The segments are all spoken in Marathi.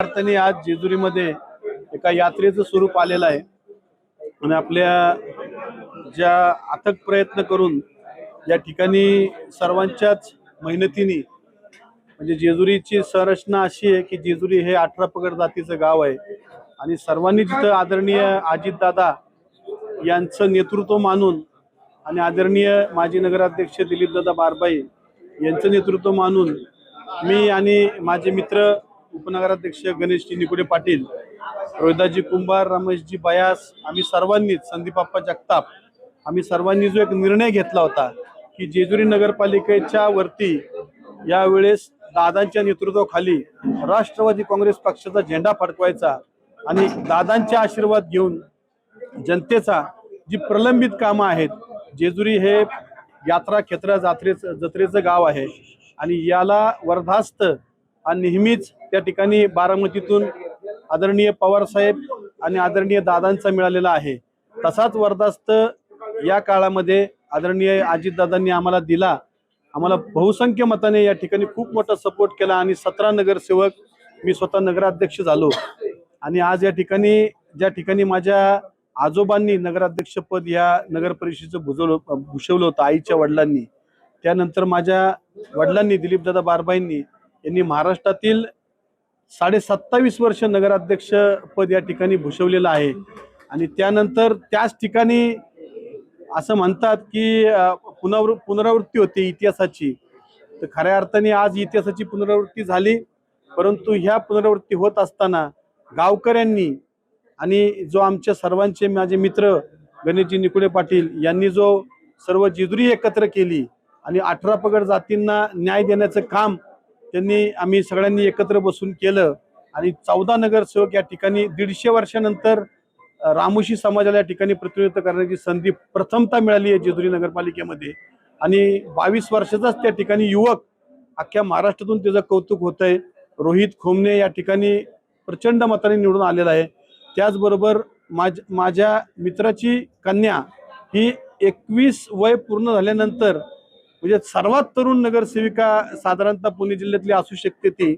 अर्थाने आज जेजुरीमध्ये एका यात्रेचं स्वरूप आलेलं आहे. आणि आपल्या ज्या अथक प्रयत्न करून या ठिकाणी सर्वांच्याच मेहनतीने म्हणजे जेजुरीची संरचना अशी आहे की जेजुरी हे अठरा पगड जातीचं गाव आहे. आणि सर्वांनी जिथं आदरणीय अजितदादा यांचं नेतृत्व मानून आणि आदरणीय माजी नगराध्यक्ष दिलीपदादा बारबाई यांचं नेतृत्व मानून मी आणि माझे मित्र उपनगराध्यक्ष गणेशजी निकुडे पाटील रोहिदाजी कुंभार रमेशजी बयास आम्ही सर्वांनीच संदीपाप्पा जगताप आम्ही सर्वांनी जो एक निर्णय घेतला होता की जेजुरी नगरपालिकेच्या वरती यावेळेस दादांच्या नेतृत्वाखाली राष्ट्रवादी काँग्रेस पक्षाचा झेंडा फडकवायचा आणि दादांचे आशीर्वाद घेऊन जनतेचा जी प्रलंबित कामं आहेत जेजुरी हे यात्रा क्षेत्र जात्रेचं जत्रेचं गाव आहे आणि याला वर्धास्त हा नेहमीच त्या ठिकाणी बारामतीतून आदरणीय पवारसाहेब आणि आदरणीय दादांचा मिळालेला आहे. तसाच वरदास्त या काळामध्ये आदरणीय अजितदादांनी आम्हाला दिला. आम्हाला बहुसंख्य मताने या ठिकाणी खूप मोठा सपोर्ट केला आणि सतरा नगरसेवक मी स्वतः नगराध्यक्ष झालो. आणि आज या ठिकाणी ज्या ठिकाणी माझ्या आजोबांनी नगराध्यक्षपद या नगर परिषदेचं भुजवलं भूषवलं होतं आईच्या वडिलांनी. त्यानंतर माझ्या वडिलांनी दिलीपदादा बारबाईंनी यांनी महाराष्ट्रातील साडे सत्तावीस वर्ष नगराध्यक्ष पद या ठिकाणी भूषवलेलं आहे. आणि त्यानंतर त्याच ठिकाणी असं म्हणतात की अं, पुनरावृत्ती होते इतिहासाची. तर खऱ्या अर्थाने आज इतिहासाची पुनरावृत्ती झाली परंतु ह्या पुनरावृत्ती होत असताना गावकऱ्यांनी आणि जो आमच्या सर्वांचे माझे मित्र गणेशजी निकुळे पाटील यांनी जो सर्व जिजुरी एकत्र केली आणि अठरा पगड जातींना न्याय देण्याचं काम त्यांनी आम्ही सगळ्यांनी एकत्र बसून केलं. आणि चौदा नगरसेवक या ठिकाणी दीडशे वर्षानंतर रामोशी समाजाला या ठिकाणी प्रतिनिधित्व करण्याची संधी प्रथमता मिळाली आहे जेजुरी नगरपालिकेमध्ये. आणि बावीस वर्षाचाच त्या ठिकाणी युवक अख्ख्या महाराष्ट्रातून त्याचं कौतुक होत आहे रोहित खोमने या ठिकाणी प्रचंड मताने निवडून आलेला आहे. त्याचबरोबर माझ माझ्या मित्राची कन्या ही एकवीस वय पूर्ण झाल्यानंतर म्हणजे सर्वात तरुण नगरसेविका साधारणतः पुणे जिल्ह्यातली असू शकते ती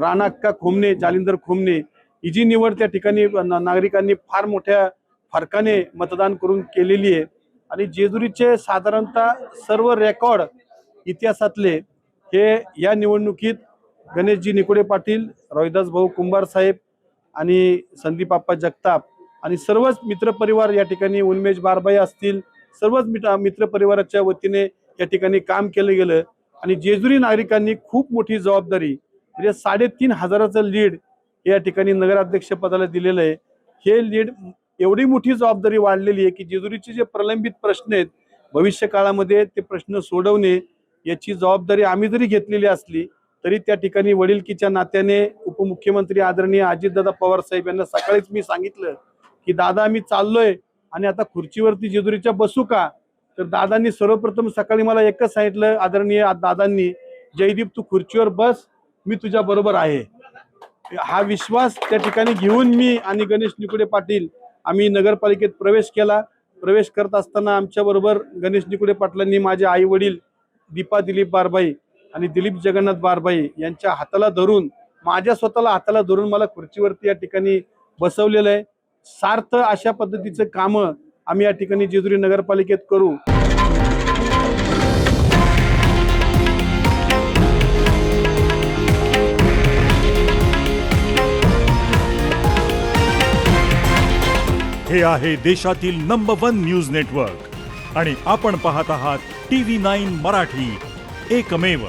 राणाक्का खोमणे जालिंदर खोमणे ही जी निवड त्या ठिकाणी नागरिकांनी फार मोठ्या फरकाने मतदान करून केलेली आहे. आणि जेजुरीचे साधारणतः सर्व रेकॉर्ड इतिहासातले हे या निवडणुकीत गणेशजी निकुडे पाटील रोहिदास भाऊ कुंभार साहेब आणि संदीप आप्पा जगताप आणि सर्वच मित्रपरिवार या ठिकाणी उन्मेष बारबाई असतील सर्वच मित्र मित्रपरिवाराच्या वतीने या ठिकाणी काम केलं गेलं. आणि जेजुरी नागरिकांनी खूप मोठी जबाबदारी म्हणजे साडेतीन हजाराचं लीड या ठिकाणी नगराध्यक्षपदाला दिलेलं आहे. हे लीड एवढी मोठी जबाबदारी वाढलेली आहे की जेजुरीचे जे प्रलंबित प्रश्न आहेत भविष्य काळामध्ये ते प्रश्न सोडवणे याची जबाबदारी आम्ही जरी घेतलेली असली तरी त्या ठिकाणी वडीलकीच्या नात्याने उपमुख्यमंत्री आदरणीय अजितदादा पवार साहेब यांना सकाळीच मी सांगितलं की दादा आम्ही चाललोय. आणि आता खुर्चीवरती जेजुरीच्या बसू का? तर दादांनी सर्वप्रथम सकाळी मला एकच सांगितलं आदरणीय दादांनी जयदीप तू खुर्चीवर बस मी तुझ्या बरोबर आहे. हा विश्वास त्या ठिकाणी घेऊन मी आणि गणेश निकुडे पाटील आम्ही नगरपालिकेत प्रवेश केला. प्रवेश करत असताना आमच्या बरोबर गणेश निकुडे पाटलांनी माझे आई वडील दीपा दिलीप बारबाई आणि दिलीप जगन्नाथ बारबाई यांच्या हाताला धरून माझ्या स्वतःला हाताला धरून मला खुर्चीवरती या ठिकाणी बसवलेलं आहे. सार्थ अशा पद्धतीचं कामं आम्ही या ठिकाणी जेजुरी नगरपालिकेत करू. हे आहे देशातील नंबर वन न्यूज नेटवर्क आणि आपण पाहत आहात टी व्ही नाईन मराठी. एकमेव.